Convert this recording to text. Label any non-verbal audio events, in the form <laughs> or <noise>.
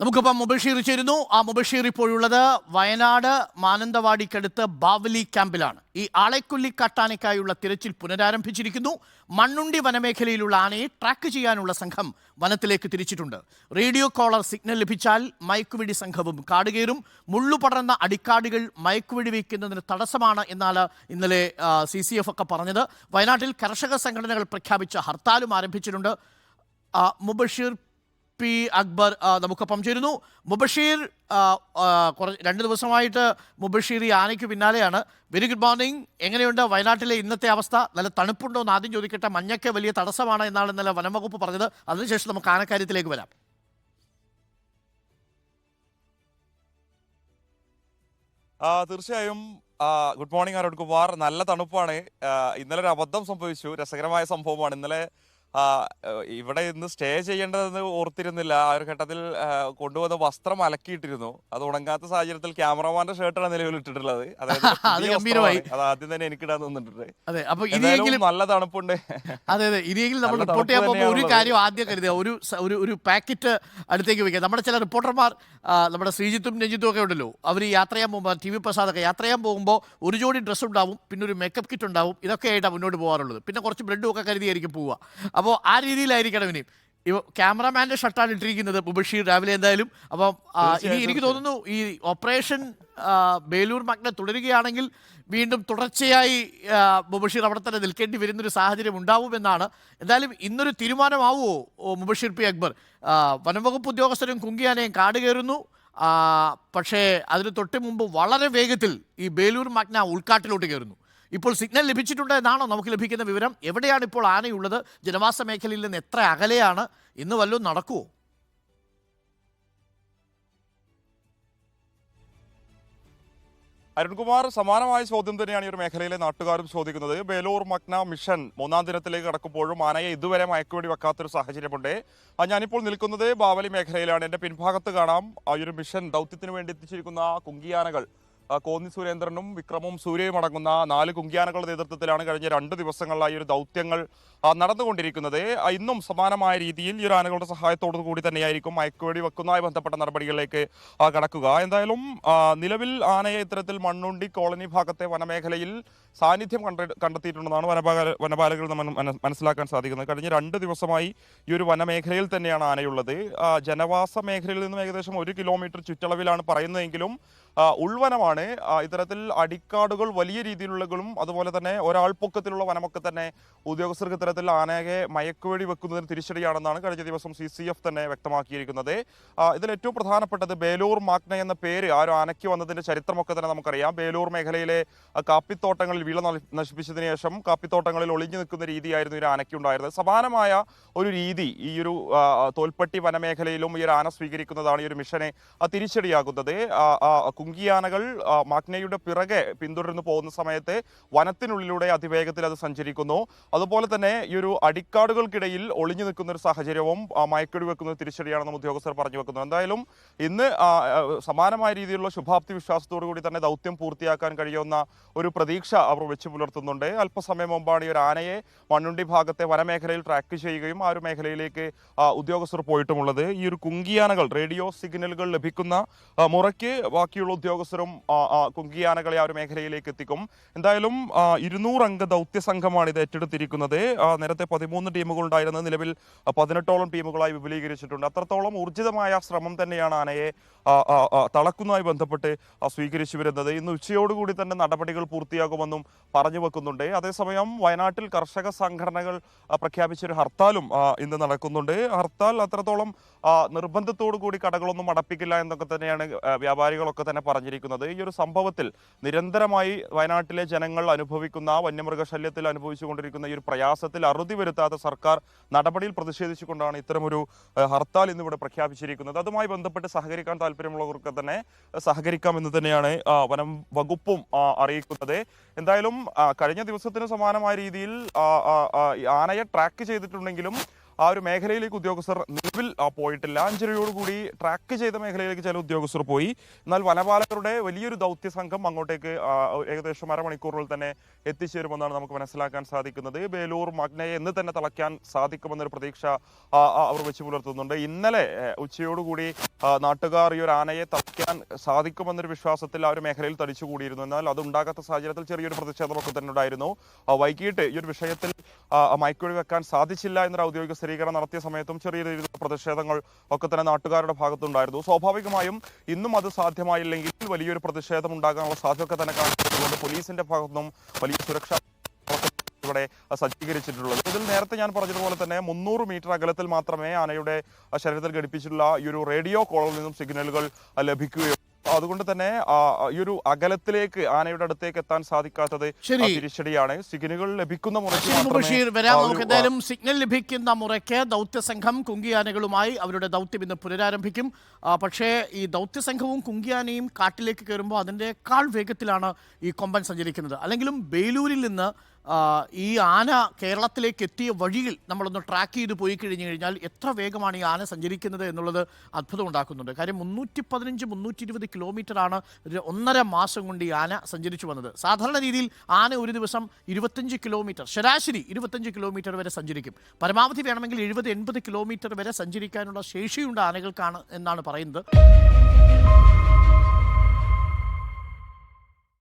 നമുക്കിപ്പം മുബഷീർ ചേരുന്നു. ആ മുബഷീർ ഇപ്പോഴുള്ളത് വയനാട് മാനന്തവാടിക്കടുത്ത് ബാവലി ക്യാമ്പിലാണ്. ഈ ആളെക്കുല്ലി കാട്ടാനയ്ക്കായുള്ള തിരച്ചിൽ പുനരാരംഭിച്ചിരിക്കുന്നു. മണ്ണുണ്ടി വനമേഖലയിലുള്ള ആനയെ ട്രാക്ക് ചെയ്യാനുള്ള സംഘം വനത്തിലേക്ക് തിരിച്ചിട്ടുണ്ട്. റേഡിയോ കോളർ സിഗ്നൽ ലഭിച്ചാൽ മയക്കുവെടി സംഘവും കാടുകയറും. മുള്ളു പടർന്ന അടിക്കാടുകൾ മയക്കുവെടി വയ്ക്കുന്നതിന് തടസ്സമാണ് എന്നാണ് ഇന്നലെ സി സി എഫ് ഒക്കെ പറഞ്ഞത്. വയനാട്ടിൽ കർഷക സംഘടനകൾ പ്രഖ്യാപിച്ച ഹർത്താലും ആരംഭിച്ചിട്ടുണ്ട്. മുബഷീർ പി അക്ബർ നമുക്കൊപ്പം ചേരുന്നു. മുബഷീർ കുറച്ച് രണ്ട് ദിവസമായിട്ട് മുബഷീർ ഈ ആനയ്ക്ക് പിന്നാലെയാണ്. വെരി ഗുഡ് മോർണിംഗ് എങ്ങനെയുണ്ട് വയനാട്ടിലെ ഇന്നത്തെ അവസ്ഥ? നല്ല തണുപ്പുണ്ടോ എന്ന് ആദ്യം ചോദിക്കട്ടെ. മഞ്ഞയ്ക്ക് വലിയ തടസ്സമാണ് എന്നാണ് ഇന്നലെ വനംവകുപ്പ് പറഞ്ഞത്. അതിനുശേഷം നമുക്ക് ആനക്കാര്യത്തിലേക്ക് വരാം. തീർച്ചയായും ഗുഡ് മോർണിംഗ് അരുൺ കുമാർ നല്ല തണുപ്പാണ്. ഇന്നലെ ഒരു അബദ്ധം സംഭവിച്ചു. രസകരമായ സംഭവമാണ്. ഇന്നലെ ഇവിടെ ഇന്ന് സ്റ്റേ ചെയ്യേണ്ടതെന്ന് ഓർത്തിരുന്നില്ല. ആ ഒരു ഘട്ടത്തിൽ കൊണ്ടുവന്ന വസ്ത്രം അലക്കിയിട്ടിരുന്നു. അത് ഉണങ്ങാത്ത സാഹചര്യത്തിൽ ക്യാമറമാന്റെ ഷർട്ടാണ് നിലവിൽ ഇട്ടിട്ടുള്ളത്. അതായത് <laughs> അത് ആദ്യം തന്നെ എനിക്കിടാൻ തന്നിട്ടുണ്ട് അതെ അപ്പൊ ഇനിയെങ്കിലും നല്ല തണുപ്പുണ്ട്. അതെ അതെ. ഇനിയെങ്കിലും നമ്മൾ റിപ്പോർട്ട് ചെയ്യാൻ പോകുമ്പോൾ ഒരു കാര്യം ആദ്യം കരുതുക. ഒരു ഒരു ഒരു പാക്കറ്റ് അടുത്തേക്ക് വെക്കുക. നമ്മുടെ ചില റിപ്പോർട്ടർമാർ നമ്മുടെ ശ്രീജിത്തും രഞ്ജിത്തും ഒക്കെ ഉണ്ടല്ലോ. അവർ യാത്ര ചെയ്യാൻ പോകുമ്പോൾ ടി വി പ്രസാദൊക്കെ യാത്ര ചെയ്യാൻ പോകുമ്പോൾ ഒരു ജോഡി ഡ്രസ്സ് ഉണ്ടാവും പിന്നെ ഒരു മേക്കപ്പ് കിറ്റ് ഉണ്ടാവും. ഇതൊക്കെ ആയിട്ടാണ് മുന്നോട്ട് പോകാറുള്ളത്. പിന്നെ കുറച്ച് ബ്രെഡും ഒക്കെ കരുതിയായിരിക്കും പോവുക. അപ്പോൾ ആ രീതിയിലായിരിക്കണം ഇനിയും ഇവ ക്യാമറാമാന്റെ ഷർട്ടാണ് ഇട്ടിരിക്കുന്നത് ബുബഷീർ രാവിലെ എന്തായാലും. അപ്പം ആ, ഇനി എനിക്ക് തോന്നുന്നു ഈ ഓപ്പറേഷൻ ആ, ബേലൂർ മഗ്ന തുടരുകയാണെങ്കിൽ വീണ്ടും തുടർച്ചയായി ആ, മുബഷീർ അവിടെ തന്നെ നിൽക്കേണ്ടി വരുന്നൊരു സാഹചര്യം ഉണ്ടാവുമെന്നാണ് എന്തായാലും ഇന്നൊരു തീരുമാനമാവുമോ ഓ മുബഷീർ പി അക്ബർ? ആ, വനംവകുപ്പ് ഉദ്യോഗസ്ഥരും കുങ്കിയാനയും കാട് കയറുന്നു. ആ, പക്ഷേ അതിന് തൊട്ട് മുമ്പ് വളരെ വേഗത്തിൽ ഈ ബേലൂർ മഗ്ന ഉൾക്കാട്ടിലോട്ട് കയറുന്നു. ഇപ്പോൾ സിഗ്നൽ ലഭിച്ചിട്ടുണ്ട് എന്നാണോ നമുക്ക് ലഭിക്കുന്ന വിവരം? എവിടെയാണ് ഇപ്പോൾ ആനയുള്ളത്? ജനവാസ മേഖലയിൽ നിന്ന് എത്ര അകലെയാണ്? ഇന്ന് വല്ലതും നടക്കുമോ അരുൺകുമാർ സമാനമായ ചോദ്യം തന്നെയാണ് ഈ ഒരു മേഖലയിലെ നാട്ടുകാരും ചോദിക്കുന്നത്. ബേലൂർ മക്ന മിഷൻ മൂന്നാം ദിനത്തിലേക്ക് കടക്കുമ്പോഴും ആനയെ ഇതുവരെ മയക്കുവേടി വെക്കാത്തൊരു സാഹചര്യമുണ്ട്. ഞാനിപ്പോൾ നിൽക്കുന്നത് ബാവലി മേഖലയിലാണ്. എന്റെ പിൻഭാഗത്ത് കാണാം ആ ഒരു മിഷൻ ദൗത്യത്തിന് വേണ്ടി എത്തിച്ചിരിക്കുന്ന കുങ്കിയാനകൾ. കോന്നി സുരേന്ദ്രനും വിക്രമും സൂര്യയും അടങ്ങുന്ന നാല് കുങ്കിയാനകളുടെ നേതൃത്വത്തിലാണ് കഴിഞ്ഞ രണ്ട് ദിവസങ്ങളിലായി ഒരു ദൗത്യങ്ങൾ നടന്നുകൊണ്ടിരിക്കുന്നത്. ഇന്നും സമാനമായ രീതിയിൽ ഈ ഒരു ആനകളുടെ സഹായത്തോടു കൂടി തന്നെയായിരിക്കും മയക്കുവെടി വെക്കുന്നതുമായി ബന്ധപ്പെട്ട നടപടികളിലേക്ക് കടക്കുക. എന്തായാലും നിലവിൽ ആനയെ ഇത്തരത്തിൽ മണ്ണുണ്ടി കോളനി ഭാഗത്തെ വനമേഖലയിൽ സാന്നിധ്യം കണ്ട കണ്ടെത്തിയിട്ടുണ്ടെന്നാണ് വനപാല വനപാലകർ മനസ്സിലാക്കാൻ സാധിക്കുന്നത്. കഴിഞ്ഞ രണ്ട് ദിവസമായി ഈ ഒരു വനമേഖലയിൽ തന്നെയാണ് ആനയുള്ളത്. ജനവാസ മേഖലയിൽ നിന്നും ഏകദേശം ഒരു കിലോമീറ്റർ ചുറ്റളവിലാണ് പറയുന്നതെങ്കിലും ഉൾവനമാണ് ആ, ഇത്തരത്തിൽ അടിക്കാടുകൾ വലിയ രീതിയിലുള്ളതും അതുപോലെ തന്നെ ഒരാൾ പൊക്കത്തിലുള്ള വനമൊക്കെ തന്നെ ഉദ്യോഗസ്ഥർക്ക് ഇത്തരത്തിൽ ആനയെ മയക്കുവഴി വെക്കുന്നതിന് തിരിച്ചടിയാണെന്നാണ് കഴിഞ്ഞ ദിവസം സി സി എഫ് തന്നെ വ്യക്തമാക്കിയിരിക്കുന്നത്. ഇതിൽ ഏറ്റവും പ്രധാനപ്പെട്ടത് ബേലൂർ മാഗ്ന എന്ന പേര് ആ ഒരു ആനയ്ക്ക് വന്നതിന്റെ ചരിത്രമൊക്കെ തന്നെ നമുക്കറിയാം. ബേലൂർ മേഖലയിലെ കാപ്പിത്തോട്ടങ്ങളിൽ വിള നശിപ്പിച്ചതിന് ശേഷം കാപ്പിത്തോട്ടങ്ങളിൽ ഒളിഞ്ഞു നിൽക്കുന്ന രീതിയായിരുന്നു ഒരു ആനയ്ക്ക് ഉണ്ടായിരുന്നത്. സമാനമായ ഒരു രീതി ഈ ഒരു തോൽപ്പട്ടി വനമേഖലയിലും ഈ ഒരു ആന സ്വീകരിക്കുന്നതാണ് ഈ ഒരു മിഷനെ തിരിച്ചടിയാകുന്നത് കുങ്കിയാനകൾ മാഗ്നയുടെ പിറകെ പിന്തുടർന്ന് പോകുന്ന സമയത്ത് വനത്തിനുള്ളിലൂടെ അതിവേഗത്തിൽ അത് സഞ്ചരിക്കുന്നു. അതുപോലെ തന്നെ ഈ ഒരു അടിക്കാടുകൾക്കിടയിൽ ഒളിഞ്ഞു നിൽക്കുന്ന ഒരു സാഹചര്യവും മയക്കടി വെക്കുന്ന തിരിച്ചടിയാണെന്ന് ഉദ്യോഗസ്ഥർ പറഞ്ഞു വെക്കുന്നു എന്തായാലും ഇന്ന് സമാനമായ രീതിയിലുള്ള ശുഭാപ്തി വിശ്വാസത്തോടു കൂടി തന്നെ ദൗത്യം പൂർത്തിയാക്കാൻ കഴിയുന്ന ഒരു പ്രതീക്ഷ അവർ വെച്ച് പുലർത്തുന്നുണ്ട്. അല്പസമയം മുമ്പാണ് ഈ ഒരു ആനയെ മണ്ണുണ്ടി ഭാഗത്തെ വനമേഖലയിൽ ട്രാക്ക് ചെയ്യുകയും ആ ഒരു മേഖലയിലേക്ക് ഉദ്യോഗസ്ഥർ പോയിട്ടുമുള്ളത്. ഈ ഒരു കുങ്കിയാനകൾ റേഡിയോ സിഗ്നലുകൾ ലഭിക്കുന്ന മുറയ്ക്ക് ബാക്കിയുള്ള ഉദ്യോഗസ്ഥരും കുങ്കിയാനകളെ ആ ഒരു മേഖലയിലേക്ക് എത്തിക്കും. എന്തായാലും ഇരുന്നൂറംഗ ദൗത്യ സംഘമാണ് ഇത് ഏറ്റെടുത്തിരിക്കുന്നത്. നേരത്തെ പതിമൂന്ന് ടീമുകൾ ഉണ്ടായിരുന്നത് നിലവിൽ പതിനെട്ടോളം ടീമുകളായി വിപുലീകരിച്ചിട്ടുണ്ട്. അത്രത്തോളം ഊർജിതമായ ശ്രമം തന്നെയാണ് ആനയെ തളക്കുന്നതുമായി ബന്ധപ്പെട്ട് സ്വീകരിച്ചു വരുന്നത്. ഇന്ന് ഉച്ചയോടുകൂടി തന്നെ നടപടികൾ പൂർത്തിയാകുമെന്നും പറഞ്ഞു വെക്കുന്നുണ്ട്. അതേസമയം വയനാട്ടിൽ കർഷക സംഘടനകൾ പ്രഖ്യാപിച്ച പ്രഖ്യാപിച്ചൊരു ഹർത്താലും ഇന്ന് നടക്കുന്നുണ്ട്. ഹർത്താൽ അത്രത്തോളം നിർബന്ധത്തോടു കൂടി കടകളൊന്നും അടപ്പിക്കില്ല എന്നൊക്കെ തന്നെയാണ് വ്യാപാരികളൊക്കെ തന്നെ പറഞ്ഞിരിക്കുന്നത്. ഈ ഒരു സംഭവത്തിൽ നിരന്തരമായി വയനാട്ടിലെ ജനങ്ങൾ അനുഭവിക്കുന്ന വന്യമൃഗശല്യത്തിൽ അനുഭവിച്ചുകൊണ്ടിരിക്കുന്ന ഈ ഒരു പ്രയാസത്തിൽ അറുതി വരുത്താത്ത സർക്കാർ നടപടിയിൽ പ്രതിഷേധിച്ചുകൊണ്ടാണ് ഇത്തരമൊരു ഹർത്താൽ ഇന്നിവിടെ പ്രഖ്യാപിച്ചിരിക്കുന്നത്. അതുമായി ബന്ധപ്പെട്ട് സഹകരിക്കാൻ താല്പര്യമുള്ളവർക്ക് തന്നെ സഹകരിക്കാമെന്ന് തന്നെയാണ് വനം വകുപ്പും അറിയിക്കുന്നത്. എന്തായാലും കഴിഞ്ഞ ദിവസത്തിന് സമാനമായ രീതിയിൽ ആനയെ ട്രാക്ക് ചെയ്തിട്ടുണ്ടെങ്കിലും ആ ഒരു മേഖലയിലേക്ക് ഉദ്യോഗസ്ഥർ നിലവിൽ പോയിട്ട് പോയിട്ടില്ല. അഞ്ചരയോടുകൂടി ട്രാക്ക് ചെയ്ത മേഖലയിലേക്ക് ചില ഉദ്യോഗസ്ഥർ പോയി. എന്നാൽ വനപാലകരുടെ വലിയൊരു ദൗത്യ സംഘം അങ്ങോട്ടേക്ക് ഏകദേശം അരമണിക്കൂറിൽ തന്നെ എത്തിച്ചേരുമെന്നാണ് നമുക്ക് മനസ്സിലാക്കാൻ സാധിക്കുന്നത്. ബേലൂർ മഗ്നയെ എന്ന് തന്നെ തളയ്ക്കാൻ സാധിക്കുമെന്നൊരു പ്രതീക്ഷ അവർ വെച്ച് പുലർത്തുന്നുണ്ട്. ഇന്നലെ ഉച്ചയോടുകൂടി നാട്ടുകാർ ഈ ഒരു ആനയെ തളയ്ക്കാൻ സാധിക്കുമെന്നൊരു വിശ്വാസത്തിൽ ആ ഒരു മേഖലയിൽ തടിച്ചുകൂടിയിരുന്നു. എന്നാൽ അത് ഉണ്ടാകാത്ത സാഹചര്യത്തിൽ ചെറിയൊരു പ്രതിഷേധമൊക്കെ തന്നെ ഉണ്ടായിരുന്നു. വൈകിട്ട് ഈ ഒരു വിഷയത്തിൽ ആ, മയക്കുവെടി വെക്കാൻ സാധിച്ചില്ല എന്നൊരു ഔദ്യോഗിക സ്ഥിരീകരണം നടത്തിയ സമയത്തും ചെറിയ രീതിയിലുള്ള പ്രതിഷേധങ്ങൾ ഒക്കെ തന്നെ നാട്ടുകാരുടെ ഭാഗത്തുണ്ടായിരുന്നു. സ്വാഭാവികമായും ഇന്നും അത് സാധ്യമായില്ലെങ്കിൽ വലിയൊരു പ്രതിഷേധം ഉണ്ടാകാനുള്ള സാധ്യത തന്നെ കാണിച്ചതുകൊണ്ട് പോലീസിന്റെ ഭാഗത്തുനിന്നും വലിയ സുരക്ഷാ ഇവിടെ സജ്ജീകരിച്ചിട്ടുള്ളത്. ഇതിൽ നേരത്തെ ഞാൻ പറഞ്ഞതുപോലെ തന്നെ മുന്നൂറ് മീറ്റർ അകലത്തിൽ മാത്രമേ ആനയുടെ ശരീരത്തിൽ ഘടിപ്പിച്ചിട്ടുള്ള ഈ ഒരു റേഡിയോ കോളിൽ നിന്നും സിഗ്നലുകൾ ലഭിക്കുകയുള്ളൂ. അതുകൊണ്ട് തന്നെ ഈ ഒരു അകലത്തിലേക്ക് ആനയുടെ അടുത്തേക്ക് എത്താൻ സാധിക്കാത്തത്. തിരിച്ചടിയാണ്. സിഗ്നലുകൾ ലഭിക്കുന്ന മുറയ്ക്ക് വരാം. ആ, നമുക്ക് എന്തായാലും സിഗ്നൽ ലഭിക്കുന്ന മുറയ്ക്ക് ദൗത്യസംഘം കുങ്കിയാനകളുമായി അവരുടെ ദൗത്യം ഇന്ന് പുനരാരംഭിക്കും. പക്ഷേ ഈ ദൗത്യസംഘവും കുങ്കിയാനയും കാട്ടിലേക്ക് കയറുമ്പോൾ അതിന്റെ കാൾ വേഗത്തിലാണ് ഈ കൊമ്പൻ സഞ്ചരിക്കുന്നത്. അല്ലെങ്കിലും ബേലൂരിൽ നിന്ന് ഈ ആന കേരളത്തിലേക്ക് എത്തിയ വഴിയിൽ നമ്മളൊന്ന് ട്രാക്ക് ചെയ്ത് പോയി കഴിഞ്ഞു കഴിഞ്ഞാൽ എത്ര വേഗമാണ് ഈ ആന സഞ്ചരിക്കുന്നത് എന്നുള്ളത് അത്ഭുതം ഉണ്ടാക്കുന്നുണ്ട്. കാര്യം മുന്നൂറ്റി പതിനഞ്ച് മുന്നൂറ്റി ഇരുപത് കിലോമീറ്ററാണ് ഒന്നര മാസം കൊണ്ട് ഈ ആന സഞ്ചരിച്ചു വന്നത്. സാധാരണ രീതിയിൽ ആന ഒരു ദിവസം ഇരുപത്തഞ്ച് കിലോമീറ്റർ ശരാശരി ഇരുപത്തഞ്ച് കിലോമീറ്റർ വരെ സഞ്ചരിക്കും. പരമാവധി വേണമെങ്കിൽ എഴുപത് എൺപത് കിലോമീറ്റർ വരെ സഞ്ചരിക്കാനുള്ള ശേഷിയുണ്ട് ആനകൾക്കാണ് എന്നാണ് പറയുന്നത്.